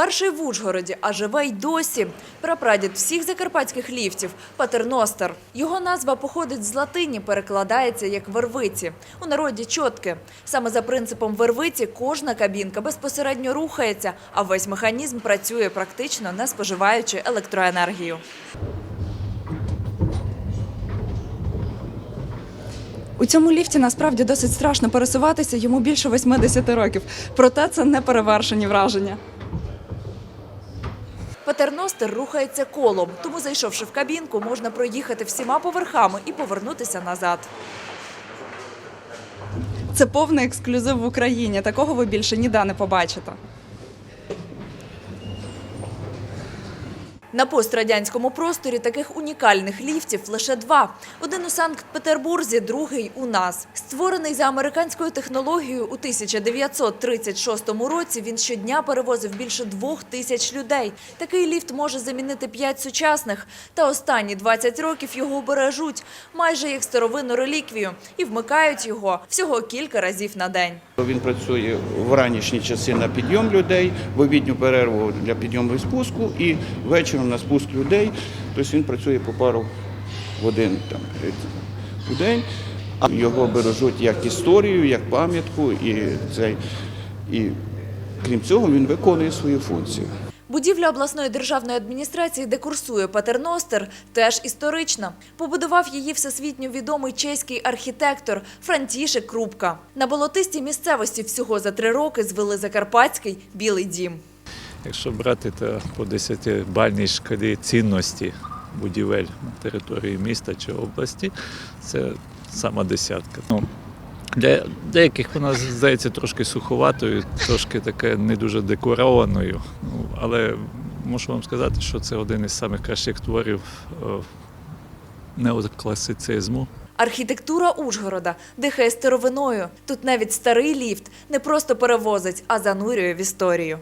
перший в Ужгороді, а живе й досі. Прапрадід всіх закарпатських ліфтів – Патерностер. Його назва походить з латині, перекладається як вервиці. У народі чотки. Саме за принципом вервиці кожна кабінка безпосередньо рухається, а весь механізм працює практично не споживаючи електроенергію. У цьому ліфті насправді досить страшно пересуватися, йому більше 80 років. Проте це не перевершені враження. Патерностер рухається колом, тому зайшовши в кабінку, можна проїхати всіма поверхами і повернутися назад. Це повний ексклюзив в Україні. Такого ви більше ніде не побачите. На пострадянському просторі таких унікальних ліфтів лише два. Один у Санкт-Петербурзі, другий у нас. Створений за американською технологією у 1936 році, він щодня перевозив більше двох тисяч людей. Такий ліфт може замінити п'ять сучасних. Та останні 20 років його бережуть, майже як старовинну реліквію, і вмикають його всього кілька разів на день. Він працює в ранішні часи на підйом людей, в обідню перерву для підйому і спуску, і ввечері на спуск людей. Тобто він працює по пару годин там, у день. А Його бережуть як історію, як пам'ятку, і, цей, і крім цього він виконує свою функцію. Будівля обласної державної адміністрації, де курсує Патерностер, теж історична. Побудував її всесвітньо відомий чеський архітектор Франтішек Крупка. На болотистій місцевості всього за три роки звели Закарпатський Білий дім. Якщо брати то по 10-бальній шкалі цінності будівель на території міста чи області, це сама десятка. Ну, для деяких вона здається трошки суховатою, трошки таке не дуже декорованою. Ну, але можу вам сказати, що це один із самих кращих творів е, неокласицизму. Архітектура Ужгорода дихає старовиною. Тут навіть старий ліфт не просто перевозить, а занурює в історію.